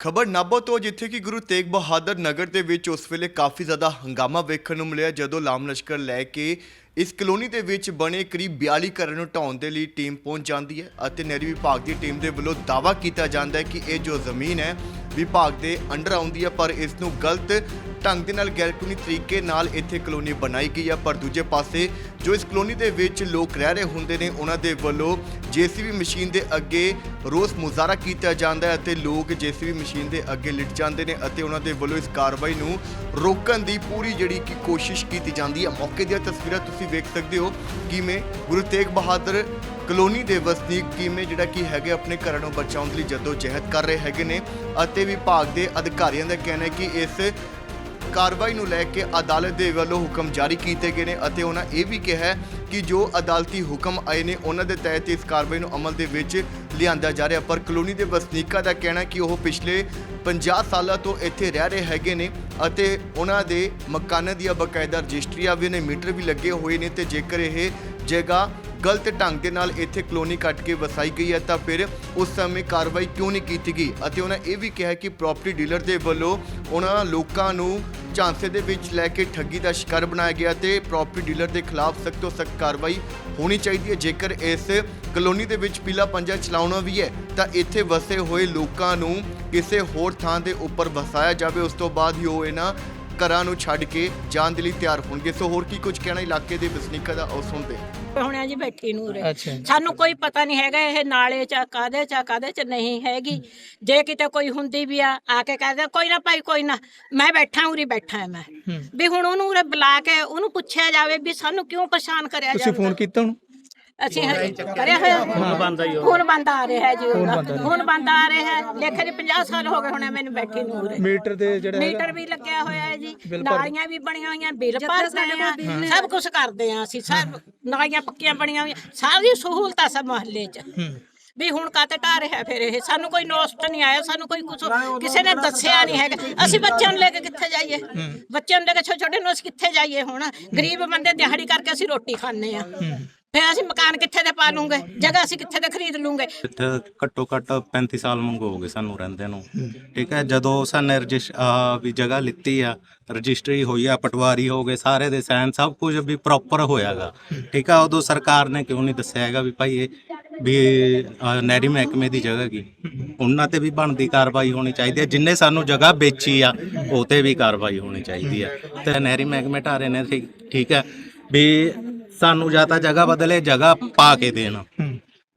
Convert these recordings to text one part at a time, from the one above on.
ਖਬਰ ਨਾਭਾ ਤੋਂ ਜਿੱਥੇ ਕਿ ਗੁਰੂ ਤੇਗ ਬਹਾਦਰ ਨਗਰ ਦੇ ਵਿੱਚ ਉਸ ਵੇਲੇ ਕਾਫੀ ਜ਼ਿਆਦਾ ਹੰਗਾਮਾ ਵੇਖਣ ਨੂੰ ਮਿਲਿਆ, ਜਦੋਂ ਲਾਮ ਲਸ਼ਕਰ ਲੈ ਕੇ ਇਸ ਕਲੋਨੀ ਦੇ ਵਿੱਚ ਬਣੇ ਕਰੀਬ 42 ਘਰਾਂ ਨੂੰ ਢਾਉਣ ਦੇ ਲਈ ਟੀਮ ਪਹੁੰਚ ਜਾਂਦੀ ਹੈ ਅਤੇ ਨਹਿਰੀ ਵਿਭਾਗ ਦੀ ਟੀਮ ਦੇ ਵੱਲੋਂ ਦਾਅਵਾ ਕੀਤਾ ਜਾਂਦਾ ਹੈ ਕਿ ਇਹ ਜੋ ਜ਼ਮੀਨ ਹੈ, ਵਿਭਾਗ ਦੇ ਅੰਡਰ ਆਉਂਦੀ ਹੈ, ਪਰ ਇਸ ਨੂੰ ਗਲਤ ਢੰਗ ਦੇ ਨਾਲ ਗੈਰਕਾਨੂੰਨੀ ਤਰੀਕੇ ਨਾਲ ਇੱਥੇ ਕਲੋਨੀ ਬਣਾਈ ਗਈ ਹੈ ਪਰ ਦੂਜੇ ਪਾਸੇ ਜੋ ਇਸ ਕਲੋਨੀ ਦੇ ਵਿੱਚ ਲੋਕ ਰਹਿ ਰਹੇ ਹੁੰਦੇ ਨੇ, ਉਹਨਾਂ ਦੇ ਵੱਲੋਂ ਜੀਸੀਬੀ ਮਸ਼ੀਨ ਦੇ ਅੱਗੇ ਰੋਸ ਮੁਜ਼ਾਹਰਾ ਕੀਤਾ ਜਾਂਦਾ ਹੈ ਅਤੇ ਲੋਕ ਜੀਸੀਬੀ ਮਸ਼ੀਨ ਦੇ ਅੱਗੇ ਲਿਟ ਜਾਂਦੇ ਨੇ ਅਤੇ ਉਹਨਾਂ ਦੇ ਵੱਲੋਂ ਇਸ ਕਾਰਵਾਈ ਨੂੰ ਰੋਕਣ ਦੀ ਪੂਰੀ ਜਿਹੜੀ ਕਿ ਕੋਸ਼ਿਸ਼ ਕੀਤੀ ਜਾਂਦੀ ਹੈ। ਮੌਕੇ ਦੀਆਂ ਤਸਵੀਰਾਂ ਤੁਸੀਂ ਵੇਖ ਸਕਦੇ ਹੋ ਕਿਵੇਂ ਗੁਰੂ ਤੇਗ ਬਹਾਦਰ ਕਲੋਨੀ ਦੇ ਵਸਨੀਕ ਕਿਵੇਂ ਜਿਹੜਾ ਕਿ ਹੈਗੇ ਆਪਣੇ ਘਰਾਂ ਨੂੰ ਬਚਾਉਣ ਲਈ ਜਦੋਂ ਜਹਿਦ ਕਰ ਰਹੇ ਹੈਗੇ ਨੇ ਅਤੇ ਵਿਭਾਗ ਦੇ ਅਧਿਕਾਰੀਆਂ ਦਾ ਕਹਿਣਾ ਹੈ ਕਿ ਇਸ ਕਾਰਵਾਈ ਨੂੰ ਲੈ ਕੇ ਅਦਾਲਤ ਦੇ ਵੱਲੋਂ ਹੁਕਮ ਜਾਰੀ ਕੀਤੇ ਗਏ ਨੇ ਅਤੇ ਉਹਨਾਂ ਇਹ ਵੀ ਕਿਹਾ ਕਿ ਜੋ ਅਦਾਲਤੀ ਹੁਕਮ ਆਏ ਨੇ, ਉਹਨਾਂ ਦੇ ਤਹਿਤ ਇਸ ਕਾਰਵਾਈ ਨੂੰ ਅਮਲ ਦੇ ਵਿੱਚ ਲਿਆਂਦਾ ਜਾ ਰਿਹਾ। ਪਰ ਕਲੋਨੀ ਦੇ ਵਸਨੀਕਾਂ ਦਾ ਕਹਿਣਾ ਕਿ ਉਹ ਪਿਛਲੇ 50 ਸਾਲਾਂ ਤੋਂ ਇੱਥੇ ਰਹਿ ਰਹੇ ਹੈਗੇ ਨੇ ਅਤੇ ਉਹਨਾਂ ਦੇ ਮਕਾਨਾਂ ਦੀਆਂ ਬਕਾਇਦਾ ਰਜਿਸਟਰੀਆਂ ਵੀ ਨੇ, ਮੀਟਰ ਵੀ ਲੱਗੇ ਹੋਏ ਨੇ ਤੇ ਜੇਕਰ ਇਹ ਜਗ੍ਹਾ ਗਲਤ ਢੰਗ ਦੇ ਨਾਲ ਇੱਥੇ ਕਲੋਨੀ ਕੱਟ ਕੇ ਵਸਾਈ ਗਈ ਹੈ, ਤਾਂ ਫਿਰ ਉਸ ਸਮੇਂ ਕਾਰਵਾਈ ਕਿਉਂ ਨਹੀਂ ਕੀਤੀ ਗਈ? ਅਤੇ ਉਹਨਾਂ ਇਹ ਵੀ ਕਿਹਾ ਕਿ ਪ੍ਰਾਪਰਟੀ ਡੀਲਰ ਦੇ ਵੱਲੋਂ ਉਹਨਾਂ ਲੋਕਾਂ ਨੂੰ ਝਾਂਸੇ ਦੇ ਵਿੱਚ ਲੈ ਕੇ ਠੱਗੀ ਦਾ ਸ਼ਿਕਾਰ ਬਣਾਇਆ ਗਿਆ ਤੇ ਪ੍ਰਾਪਰਟੀ ਡੀਲਰ ਦੇ ਖਿਲਾਫ ਸਖਤ ਤੋਂ ਸਖਤ ਕਾਰਵਾਈ ਹੋਣੀ ਚਾਹੀਦੀ ਹੈ। ਜੇਕਰ ਇਸ ਕਲੋਨੀ ਦੇ ਵਿੱਚ ਪੀਲਾ ਪੰਜਾ ਚਲਾਉਣਾ ਵੀ ਹੈ, ਤਾਂ ਇੱਥੇ ਵਸੇ ਹੋਏ ਲੋਕਾਂ ਨੂੰ ਕਿਸੇ ਹੋਰ ਥਾਂ ਦੇ ਉੱਪਰ ਵਸਾਇਆ ਜਾਵੇ। ਉਸ ਤੋਂ ਬਾਅਦ ਹੀ ਉਹ ਇਹਨਾਂ ਘਰਾਂ ਨੂੰ ਛੱਡ ਕੇ ਜਾਣ ਦੇ ਲਈ ਤਿਆਰ ਹੋਣਗੇ ਸੋ ਹੋਰ ਕੀ ਕੁਝ ਕਹਿਣਾ ਇਲਾਕੇ ਦੇ ਵਸਨੀਕਾਂ ਦਾ ਉਹ ਸੁਣਦੇ। ਹੁਣਿਆ ਜੀ ਬੈਠੀ ਨੂੰ ਉਰੇ ਅੱਛਾ। ਸਾਨੂੰ ਕੋਈ ਪਤਾ ਨਹੀਂ ਹੈਗਾ ਇਹ ਨਾਲੇ ਚ ਆ, ਕਾਹਦੇ ਚ ਆ, ਕਾਹਦੇ ਚ ਨਹੀਂ ਹੈਗੀ ਜੇ ਕਿਤੇ ਕੋਈ ਹੁੰਦੀ ਵੀ ਆ ਆ ਕੇ ਕਹਦੇ ਕੋਈ ਨਾ ਭਾਈ ਕੋਈ ਨਾ ਮੈਂ ਬੈਠਾ ਉਰੀ ਬੈਠਾ ਮੈਂ। ਵੀ ਹੁਣ ਉਹਨੂੰ ਉਰੇ ਬੁਲਾ ਕੇ ਉਹਨੂੰ ਪੁੱਛਿਆ ਜਾਵੇ ਵੀ ਸਾਨੂੰ ਕਿਉਂ ਪਛਾਣ ਕਰਿਆ ਤੁਸੀਂ ਫੋਨ ਕੀਤਾ ਉਹਨੂੰ ਅਸੀਂ ਕਰਿਆ ਹੋਇਆ ਹੁਣ ਬੰਦ ਹੀ ਹੁਣ ਬੰਦ ਆ ਰਿਹਾ ਹੈ ਜੀ ਉਹਦਾ। ਹੁਣ ਬੰਦ ਆ ਰਿਹਾ ਹੈ। ਲੇਖ ਜੀ 50 ਸਾਲ ਹੋ ਗਏ ਹੁਣੇ ਮੈਨੂੰ ਬੈਠੀ ਨੂੰ ਉਰੇ। ਮੀਟਰ ਦੇ ਜਿਹੜਾ ਹੈਗਾ ਮੀਟਰ ਵੀ ਲੱਗਿਆ ਹੋਇਆ ਹੈ ਜੀ। ਬਿੱਲ ਭਰ- ਨਾਲੀਆਂ ਵੀ ਬਣੀਆਂ ਹੋਈਆਂ ਬਿੱਲ ਭਰਦੇ ਆ ਸਭ ਕੁਝ ਕਰਦੇ ਆ ਅਸੀਂ। ਸਭ ਨਾਲੀਆਂ ਪੱਕੀਆਂ ਬਣੀਆਂ ਹੋਈਆਂ। ਸਾਰੀ ਸਹੂਲਤਾਂ ਸਭ ਮਹੱਲੇ 'ਚ। ਹੂੰ। ਵੀ ਹੁਣ ਕਾਤੇ ਢਾ ਰਿਹਾ ਫਿਰ ਇਹ? ਸਾਨੂੰ ਕੋਈ ਨੋਸਟ ਨਹੀਂ ਆਇਆ ਸਾਨੂੰ ਕੋਈ ਕੁਝ ਕਿਸੇ ਨੇ ਦੱਸਿਆ ਨਹੀਂ ਹੈਗਾ। ਅਸੀਂ ਬੱਚਿਆਂ ਨੂੰ ਲੈ ਕੇ ਕਿੱਥੇ ਜਾਈਏ? ਬੱਚਿਆਂ ਨੂੰ ਲੈ ਕੇ ਛੋਟੇ ਛੋਟੇ ਨੂੰ ਅਸੀਂ ਕਿੱਥੇ ਜਾਈਏ ਹੁਣ? ਗਰੀਬ ਬੰਦੇ ਦਿਹਾੜੀ ਕਰਕੇ ਅਸੀਂ ਰੋਟੀ ਖਾਂਦੇ ਆ ਫਿਰ ਅਸੀਂ ਮਕਾਨ ਕਿੱਥੇ ਦੇ ਪਾ ਲੂਗੇ? ਜਗ੍ਹਾ ਅਸੀਂ ਕਿੱਥੇ ਦੇ ਖਰੀਦ ਲੂਗੇ? ਇੱਥੇ ਘੱਟੋ ਘੱਟ 35 ਸਾਲ ਮੰਗੋ ਹੋ ਗਏ ਸਾਨੂੰ ਰਹਿੰਦੇ ਨੂੰ। ਠੀਕ ਹੈ ਜਦੋਂ ਸਾਨੇ ਰਜਿਸ ਆਹ ਵੀ ਜਗ੍ਹਾ ਲਿੱਤੀ ਆ ਰਜਿਸਟਰੀ ਹੋਈ ਆ ਪਟਵਾਰੀ ਹੋ ਗਏ ਸਾਰੇ ਦੇ ਸਾਈਨ ਸਭ ਕੁਝ ਵੀ ਪ੍ਰੋਪਰ ਹੋਇਆਗਾ। ਠੀਕ ਆ ਉਦੋਂ ਸਰਕਾਰ ਨੇ ਕਿਉਂ ਨਹੀਂ ਦੱਸਿਆ ਹੈਗਾ ਵੀ ਭਾਈ ਇਹ ਵੀ ਆਹ ਨਹਿਰੀ ਮਹਿਕਮੇ ਦੀ ਜਗ੍ਹਾ ਕੀ? ਉਹਨਾਂ ਤੇ ਵੀ ਬਣਦੀ ਕਾਰਵਾਈ ਹੋਣੀ ਚਾਹੀਦੀ ਹੈ ਜਿੰਨੇ ਸਾਨੂੰ ਜਗ੍ਹਾ ਵੇਚੀ ਆ ਉਹ ਤੇ ਵੀ ਕਾਰਵਾਈ ਹੋਣੀ ਚਾਹੀਦੀ ਹੈ ਤੇ ਨਹਿਰੀ ਮਹਿਕਮੇ ਢਾਰੇ ਨੇ ਠੀਕ ਠੀਕ ਹੈ ਵੀ ਸਾਨੂੰ ਜਾਂ ਤਾਂ ਜਗ੍ਹਾ ਬਦਲੇ ਜਗ੍ਹਾ ਪਾ ਕੇ ਦੇਣ।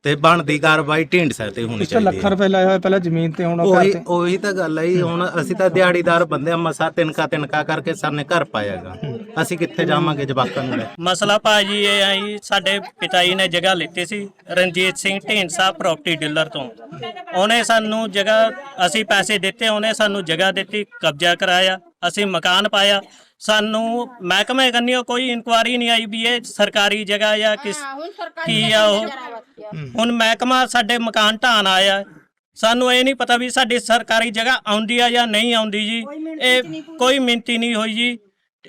ਤੇ ਬਣਦੀ ਕਾਰਵਾਈ ਢਿੰਡ ਤੇ ਹੋਣੀ ਚਾਹੀਦੀ ਲੱਖਾਂ ਹੈ। ਰੁਪਏ ਲਾਇਆ ਹੋਇਆ ਪਹਿਲਾਂ ਜ਼ਮੀਨ ਤੇ ਹੁਣ ਉਹ ਉਹੀ ਤੇ। ਗੱਲ ਹੈ ਹੁਣ ਅਸੀਂ ਤਾਂ ਦਿਹਾੜੀਦਾਰ ਬੰਦੇ ਆ ਮਸਾ ਤਿੰਨਕਾ ਤਿੰਨਕਾ ਕਰਕੇ ਸਰਨੇ ਘਰ ਪਾਇਆਗਾ ਅਸੀਂ ਕਿੱਥੇ ਜਾਵਾਂਗੇ ਜਵਾਕਾਂ ਨੂੰ ਮਸਲਾ ਭਾਜੀ ਇਹ ਜੀ ਸਾਡੇ ਪਿਤਾ ਜੀ ਨੇ ਜਗ੍ਹਾ ਲਿੱਤੀ ਸੀ ਰਣਜੀਤ ਸਿੰਘ ਢੀਂਡਸਾ ਪ੍ਰਾਪਰਟੀ ਡੀਲਰ ਤੋਂ। ਉਹਨੇ ਸਾਨੂੰ ਜਗ੍ਹਾ ਅਸੀਂ ਪੈਸੇ ਦਿੱਤੇ ਉਹਨੇ ਸਾਨੂੰ ਜਗ੍ਹਾ ਦਿੱਤੀ ਕਬਜ਼ਾ ਕਰਾਇਆ ਅਸੀਂ ਮਕਾਨ ਪਾਇਆ। ਸਾਨੂੰ ਮਹਿਕਮੇ ਕੰਨਿਓ ਕੋਈ ਇਨਕੁਆਰੀ ਨਹੀਂ ਆਈ ਵੀ ਇਹ ਸਰਕਾਰੀ ਜਗ੍ਹਾ ਜਾਂ ਕਿਸ ਕੀ ਆ ਉਹ। ਹੁਣ ਮਹਿਕਮਾ ਸਾਡੇ ਮਕਾਨ ਢਾਣ ਆਇਆ। ਸਾਨੂੰ ਇਹ ਨਹੀਂ ਪਤਾ ਵੀ ਸਾਡੀ ਸਰਕਾਰੀ ਜਗ੍ਹਾ ਆਉਂਦੀ ਆ ਜਾਂ ਨਹੀਂ ਆਉਂਦੀ ਜੀ। ਇਹ ਕੋਈ ਮਿੰਤੀ ਨਹੀਂ ਹੋਈ ਜੀ।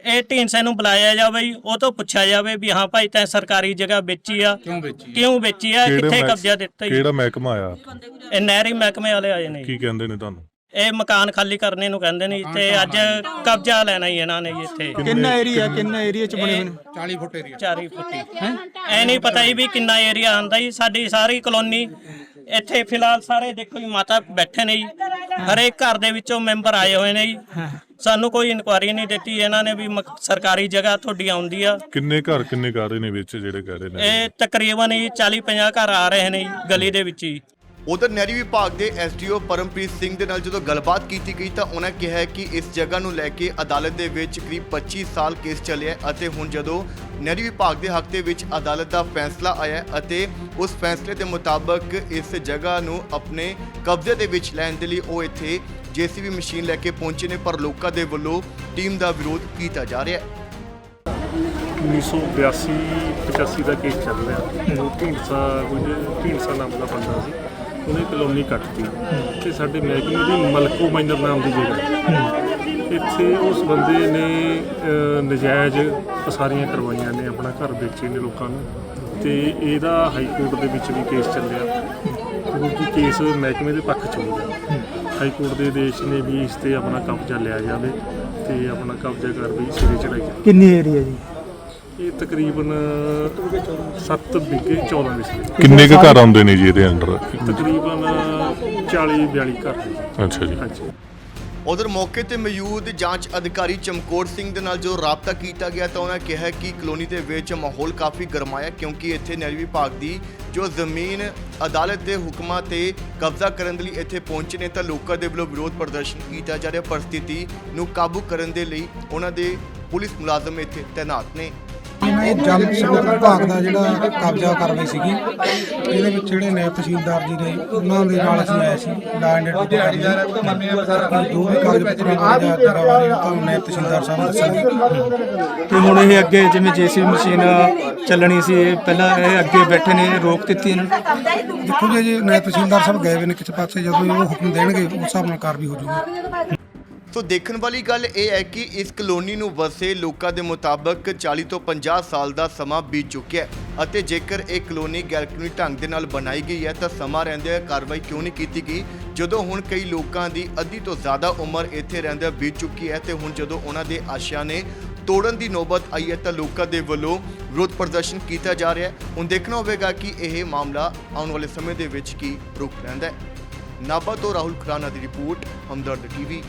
ਇਹ ਢੀਂਡਸੇ ਨੂੰ ਬੁਲਾਇਆ ਜਾਵੇ ਜੀ। ਉਹ ਤੋਂ ਪੁੱਛਿਆ ਜਾਵੇ ਵੀ ਹਾਂ ਭਾਈ ਤੈਂ ਸਰਕਾਰੀ ਜਗ੍ਹਾ ਵੇਚੀ ਆ। ਕਿਉਂ ਵੇਚੀ ਕਿਉਂ ਵੇਚੀ ਆ? ਕਿੱਥੇ ਕਬਜ਼ਾ ਦਿੱਤਾ ਜੀ? ਕਿਹੜਾ ਮਹਿਕਮਾ ਆਇਆ? ਇਹ ਨਹਿਰੀ ਮਹਿਕਮੇ ਵਾਲੇ ਆਏ ਨੇ। ਕੀ ਕਹਿੰਦੇ ਨੇ ਤੁਹਾਨੂੰ? ਇਹ ਮਕਾਨ ਖਾਲੀ ਕਰਨੇ ਨੂੰ ਕਹਿੰਦੇ ਨੇ ਤੇ ਅੱਜ ਕਬਜ਼ਾ ਲੈਣਾ ਹੀ ਇਹਨਾਂ ਨੇ ਜੀ ਇੱਥੇ। ਕਿੰਨਾ ਏਰੀਆ ਕਿੰਨਾ ਏਰੀਆ ਚ ਬਣੇ ਹੋਏ ਨੇ? ਚਾਰੀ ਫੁੱਟੀ ਐ ਨਹੀਂ ਪਤਾ ਜੀ ਵੀ ਕਿੰਨਾ ਏਰੀਆ ਆਂਦਾ ਜੀ। ਸਾਡੀ ਸਾਰੀ ਕਲੋਨੀ ਇੱਥੇ ਫਿਲਹਾਲ ਸਾਰੇ ਦੇਖੋ ਜੀ ਮਾਤਾ ਬੈਠੇ ਨੇ ਜੀ। ਹਰੇਕ ਘਰ ਦੇ ਵਿੱਚੋਂ ਮੈਂਬਰ ਆਏ ਹੋਏ ਨੇ ਜੀ। ਸਾਨੂੰ ਕੋਈ ਇਨਕੁਆਰੀ ਨਹੀਂ ਦਿੱਤੀ। ਇਹਨਾਂ ਨੇ ਵੀ ਮਕ- ਸਰਕਾਰੀ ਜਗ੍ਹਾ ਤੁਹਾਡੀ ਆਉਂਦੀ ਆ। ਕਿੰਨੇ ਘਰ ਕਿੰਨੇ ਘਰ ਨੇ ਵਿੱਚ ਜਿਹੜੇ ਕਹਿ ਰਹੇ ਨੇ? ਇਹ ਤਕਰੀਬਨ ਜੀ 40 50 ਘਰ ਆ ਰਹੇ ਨੇ ਜੀ ਗਲੀ ਦੇ ਵਿੱਚ ਹੀ ਉਧਰ ਨਹਿਰੀ ਵਿਭਾਗ ਦੇ ਐਸਡੀਓ ਪਰਮਪ੍ਰੀਤ ਸਿੰਘ ਦੇ ਨਾਲ ਜਦੋਂ ਗੱਲਬਾਤ ਕੀਤੀ ਗਈ ਤਾਂ ਉਹਨਾਂ ਕਿਹਾ ਕਿ ਇਸ ਜਗ੍ਹਾ ਨੂੰ ਲੈ ਕੇ ਅਦਾਲਤ ਦੇ ਵਿੱਚ ਕਰੀਬ 25 ਸਾਲ ਕੇਸ ਚੱਲਿਆ ਹੈ ਅਤੇ ਹੁਣ ਜਦੋਂ ਨਹਿਰੀ ਵਿਭਾਗ ਦੇ ਹੱਕ ਦੇ ਵਿੱਚ ਅਦਾਲਤ ਦਾ ਫੈਸਲਾ ਆਇਆ ਹੈ ਅਤੇ ਉਸ ਫੈਸਲੇ ਦੇ ਮੁਤਾਬਕ ਇਸ ਜਗ੍ਹਾ ਨੂੰ ਆਪਣੇ ਕਬਜ਼ੇ ਦੇ ਵਿੱਚ ਲੈਣ ਦੇ ਲਈ ਉਹ ਇੱਥੇ ਜੀਸੀਬੀ ਮਸ਼ੀਨ ਲੈ ਕੇ ਪਹੁੰਚੇ ਨੇ ਪਰ ਲੋਕਾਂ ਦੇ ਵੱਲੋਂ ਟੀਮ ਦਾ ਵਿਰੋਧ ਕੀਤਾ ਜਾ ਰਿਹਾ ਹੈ। 1982 85 ਦਾ ਕੇਸ ਚੱਲ ਰਿਹਾ। ਉਹ ਢੀਂਡਸਾ ਕੁਝ ਢੀਂਡਸਾ ਨਾਮ ਦਾ ਬੰਦਾ ਸੀ। ਉਹਨੇ ਕਲੋਨੀ ਕੱਟਤੀ ਤੇ ਸਾਡੇ ਮਹਿਕਮੇ ਦੀ ਮਲਕੋ ਮਾਈਨਰ ਨਾਮ ਦੀ ਜਗ੍ਹਾ। ਇੱਥੇ ਉਸ ਬੰਦੇ ਨੇ ਅਹ, ਨਜਾਇਜ਼ ਪਸਾਰੀਆਂ ਕਰਵਾਈਆਂ ਨੇ ਆਪਣਾ ਘਰ ਵੇਚੇ ਨੇ ਲੋਕਾਂ ਨੂੰ। ਤੇ ਇਹਦਾ ਹਾਈ ਕੋਰਟ ਦੇ ਵਿੱਚ ਵੀ ਕੇਸ ਚੱਲਿਆ। ਕਿਉਂਕਿ ਕੇਸ ਮਹਿਕਮੇ ਦੇ ਪੱਖ ਚ ਹੋ ਗਿਆ। ਹਾਈ ਕੋਰਟ ਦੇ ਆਦੇਸ਼ ਨੇ ਵੀ ਇਸ ਤੇ ਆਪਣਾ ਕਬਜ਼ਾ ਲਿਆ ਜਾਵੇ ਤੇ ਆਪਣਾ ਕਬਜ਼ਾ ਕਰ ਵੀ ਸਿਰੇ ਚੜਾਈ ਜਾਵੇ। ਕਿੰਨੀ ਏਰੀਆ ਜੀ? ਇਹ ਤਕਰੀਬਨ 7 ਵਿਗੇ 14 ਵਿਸਲੇ। ਕਿੰਨੇ ਕੁ ਘਰ ਆਉਂਦੇ ਨੇ ਜੀ ਇਹਦੇ ਅੰਡਰ ਤਕਰੀਬਨ 40 42 ਘਰ। ਅੱਛਾ ਜੀ। ਹਾਂਜੀ। ਉਧਰ ਮੌਕੇ ਤੇ ਮੌਜੂਦ ਜਾਂਚ ਅਧਿਕਾਰੀ ਚਮਕੌਰ ਸਿੰਘ ਦੇ ਨਾਲ ਜੋ ਰਾਬਤਾ ਕੀਤਾ ਗਿਆ ਤਾਂ ਉਹਨਾਂ ਕਿਹਾ ਕਿ ਕਲੋਨੀ ਦੇ ਵਿੱਚ ਮਾਹੌਲ ਕਾਫੀ ਗਰਮਾਇਆ ਕਿਉਂਕਿ ਇੱਥੇ ਨਹਿਰੀ ਵਿਭਾਗ ਦੀ ਜੋ ਜ਼ਮੀਨ ਅਦਾਲਤ ਦੇ ਹੁਕਮਾਂ ਤੇ ਕਬਜ਼ਾ ਕਰਨ ਦੇ ਲਈ ਇੱਥੇ ਪਹੁੰਚੇ ਨੇ ਤਾਂ ਲੋਕਾਂ ਦੇ ਵੱਲੋਂ ਵਿਰੋਧ ਪ੍ਰਦਰਸ਼ਨ ਕੀਤਾ ਜਾ ਰਿਹਾ। ਪਰਿਸਥਿਤੀ ਨੂੰ ਕਾਬੂ ਕਰਨ ਦੇ ਲਈ ਉਹਨਾਂ ਦੇ ਪੁਲਿਸ ਮੁਲਾਜ਼ਮ ਇੱਥੇ ਤਾਇਨਾਤ ਨੇ। ਇਹਨਾਂ ਇਹ ਜਲ ਸਰੋਤ ਵਿਭਾਗ ਦਾ ਜਿਹੜਾ ਕਬਜ਼ਾ ਕਾਰਵਾਈ ਸੀਗੀ ਇਹਦੇ ਵਿੱਚ ਜਿਹੜੇ ਨਾਇਬ ਤਹਿਸੀਲਦਾਰ ਜੀ ਨੇ ਉਹਨਾਂ ਦੇ ਨਾਲ ਅਸੀਂ ਆਏ ਸੀ ਲਾ ਐਂਡ ਜੋ ਵੀ ਕਾਗਜ਼ ਪੱਤਰ ਦਾ ਜਰਾ ਬਾਰੇ ਤਾਂ ਨਾਇਬ ਤਹਿਸੀਲਦਾਰ ਸਾਹਿਬ ਦੱਸਣਗੇ ਤੇ ਹੁਣ ਇਹ ਅੱਗੇ ਜਿਵੇਂ ਜੀਸੀਬੀ ਮਸ਼ੀਨ ਚੱਲਣੀ ਸੀ ਇਹ ਪਹਿਲਾਂ ਇਹ ਅੱਗੇ ਬੈਠੇ ਨੇ ਰੋਕ ਦਿੱਤੀ ਇਹਨਾਂ। ਨੇ ਦੇਖੋ ਜੀ ਜੇ ਨਾਇਬ ਤਹਿਸੀਲਦਾਰ ਸਾਹਿਬ ਗਏ ਹੋਏ ਨੇ ਕਿਸੇ ਪਾਸੇ ਜਦੋਂ ਉਹ ਹੁਕਮ ਦੇਣਗੇ ਉਸ ਹਿਸਾਬ ਨਾਲ ਕਾਰਵਾਈ ਹੋ ਜਾਊਗੀ। ਸੋ ਦੇਖਣ ਵਾਲੀ ਗੱਲ ਇਹ ਹੈ ਕਿ ਇਸ ਕਲੋਨੀ ਨੂੰ ਵਸੇ ਲੋਕਾਂ ਦੇ ਮੁਤਾਬਕ 40 ਤੋਂ 50 ਸਾਲ ਦਾ ਸਮਾਂ ਬੀਤ ਚੁੱਕਿਆ ਹੈ ਅਤੇ ਜੇਕਰ ਇਹ ਕਲੋਨੀ ਗੈਲਕਨੀ ਢੰਗ ਦੇ ਨਾਲ ਬਣਾਈ ਗਈ ਹੈ ਤਾਂ ਸਮਾਂ ਰਹਿੰਦਿਆਂ ਕਾਰਵਾਈ ਕਿਉਂ ਨਹੀਂ ਕੀਤੀ ਗਈ? ਜਦੋਂ ਹੁਣ ਕਈ ਲੋਕਾਂ ਦੀ ਅੱਧੀ ਤੋਂ ਜ਼ਿਆਦਾ ਉਮਰ ਇੱਥੇ ਰਹਿੰਦਿਆਂ ਬੀਤ ਚੁੱਕੀ ਹੈ ਤੇ ਹੁਣ ਜਦੋਂ ਉਹਨਾਂ ਦੇ ਆਸ਼ਿਆਂ ਨੇ ਤੋੜਨ ਦੀ ਨੌਬਤ ਆਈ ਹੈ ਤਾਂ ਲੋਕਾਂ ਦੇ ਵੱਲੋਂ ਵਿਰੋਧ ਪ੍ਰਦਰਸ਼ਨ ਕੀਤਾ ਜਾ ਰਿਹਾ ਹੈ। ਹੁਣ ਦੇਖਣਾ ਹੋਵੇਗਾ ਕਿ ਇਹ ਮਾਮਲਾ ਆਉਣ ਵਾਲੇ ਸਮੇਂ ਦੇ ਵਿੱਚ ਕੀ ਰੁਕ ਲੈਂਦਾ ਹੈ। ਨਾਭਾ ਤੋਂ ਰਾਹੁਲ ਖਰਾਨਾ ਦੀ ਰਿਪੋਰਟ, ਹਮਦਰਦ ਟੀਵੀ।